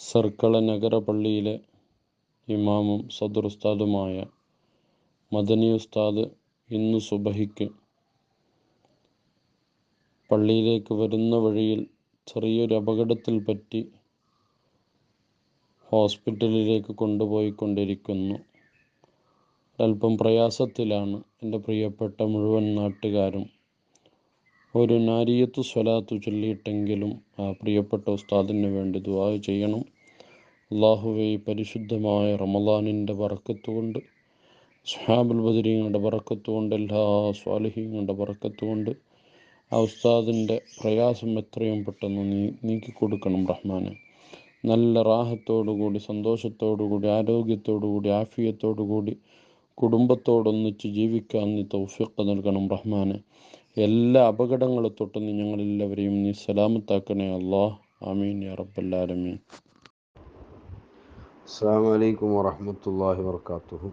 സർക്കള നഗര പള്ളിയിലെ ഇമാമും സദർ ഉസ്താദുമായ മദനി ഉസ്താദ് ഇന്ന് സുബഹിക്ക് പള്ളിയിലേക്ക് വരുന്ന വഴിയിൽ ചെറിയൊരു അപകടത്തിൽ പറ്റി ഹോസ്പിറ്റലിലേക്ക് കൊണ്ടുപോയിക്കൊണ്ടിരിക്കുന്നു. അല്പം പ്രയാസത്തിലാണ് എന്റെ പ്രിയപ്പെട്ട മുഴുവൻ നാട്ടുകാരും. ഒരു നാരിയത്ത് സ്വലാത്ത് ചൊല്ലിയിട്ടെങ്കിലും ആ പ്രിയപ്പെട്ട ഉസ്താദിന് വേണ്ടി ദുവാ ചെയ്യണം. അള്ളാഹുവെ പരിശുദ്ധമായ റമദാനിന്റെ വറക്കത്തുകൊണ്ട് സുഹാബുൽ ബദരീങ്ങളുടെ വറക്കത്തുകൊണ്ട് എല്ലാ സ്വാലിഹീങ്ങളുടെ വറക്കത്തുകൊണ്ട് ആ ഉസ്താദിന്റെ പ്രയാസം എത്രയും പെട്ടെന്ന് നീ നീക്കി കൊടുക്കണം റഹ്മാനെ. നല്ല റാഹത്തോടുകൂടി സന്തോഷത്തോടുകൂടി ആരോഗ്യത്തോടുകൂടി ആഫിയത്തോടുകൂടി കുടുംബത്തോടൊന്നിച്ച് ജീവിക്കാൻ നീ തൗഫീഖ് നൽകണം റഹ്മാനെ. എല്ലാ അപകടങ്ങളെ തൊട്ട് നീ ഞങ്ങളെല്ലാവരെയും നീ സലാമത്താക്കണേ അള്ളാഹ് ആമീൻ യാ റബ്ബല്ലാലമീൻ അസ്സാം വലൈക്കും വറഹമത്തല്ലാഹി വർക്കാത്തുഹു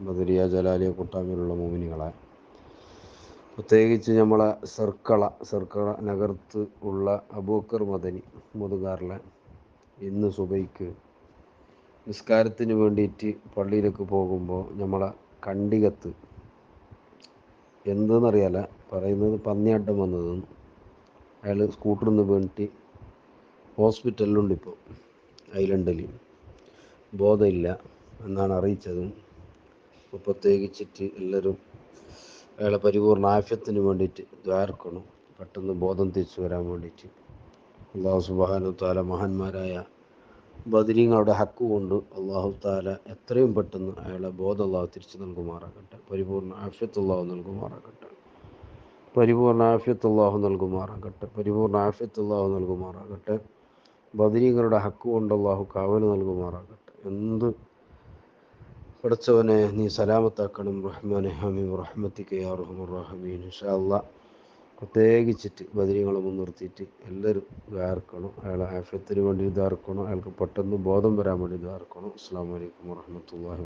ബദരിയ ജലാലിയ കൂട്ടാമിലുള്ള മോമിനികളെ പ്രത്യേകിച്ച് നമ്മളെ സർക്കള സർക്കള നഗരത്ത് ഉള്ള അബൂക്കർ മദനി മുതുകാറിലെ ഇന്ന് സുബൈക്ക് നിസ്കാരത്തിന് വേണ്ടിയിട്ട് പള്ളിയിലേക്ക് പോകുമ്പോൾ നമ്മളെ കണ്ടികത്ത് എന്തെന്നറിയാല പറയുന്നത് പന്നിയാട്ടം വന്നതെന്ന് അയാൾ സ്കൂട്ടറിൽ നിന്ന് വീണിട്ട് ഹോസ്പിറ്റലിലുണ്ട് ഇപ്പോൾ ഐലൻഡിൽ ബോധമില്ല എന്നാണ് അറിയിച്ചതും. അപ്പോൾ പ്രത്യേകിച്ചിട്ട് എല്ലാവരും അയാളെ പരിപൂർണ ആഫ്യത്തിന് വേണ്ടിയിട്ട് ദ്വാർക്കണം പെട്ടെന്ന് ബോധം തിരിച്ചു വരാൻ വേണ്ടിയിട്ട്. അള്ളാഹു സുബാനു താല മഹാന്മാരായ ബദരീങ്ങളുടെ ഹക്ക് കൊണ്ട് അള്ളാഹു താല എത്രയും പെട്ടെന്ന് അയാളെ ബോധം അള്ളാഹു തിരിച്ചു നൽകുമാറാകട്ടെ. പരിപൂർണ ആഫ്യത്ത് അള്ളാഹു നൽകുമാറാകട്ടെ. പരിപൂർണ ആഫ്യത്ത് അള്ളാഹു നൽകുമാറാകട്ടെ. പരിപൂർണ ആഫ്യത്ത് അള്ളാഹു നൽകുമാറാകട്ടെ. ബദരീങ്ങളുടെ ഹക്ക് കൊണ്ട് അള്ളാഹു കാവൽ നൽകുമാറാകട്ടെ. എന്ത് പഠിച്ചവനെ നീ സലാമത്താക്കണം. റഹ്മാനെ ഹമീം. റഹ്മത്തിക്ക് യാ റഹ്മുർ ഇൻഷാ അള്ളാഹ് പ്രത്യേകിച്ചിട്ട് ബദരീങ്ങളെ മുൻനിർത്തിയിട്ട് എല്ലാവരും ദ്വാർക്കണം അയാളെ ആഫ്യത്തിന് വേണ്ടി ദ്വാർക്കണം അയാൾക്ക് പെട്ടെന്ന് ബോധം വരാൻ വേണ്ടി ദ്വാർക്കണം അസ്സാം വലൈക്കും വാഹമത്തല്ലാഹി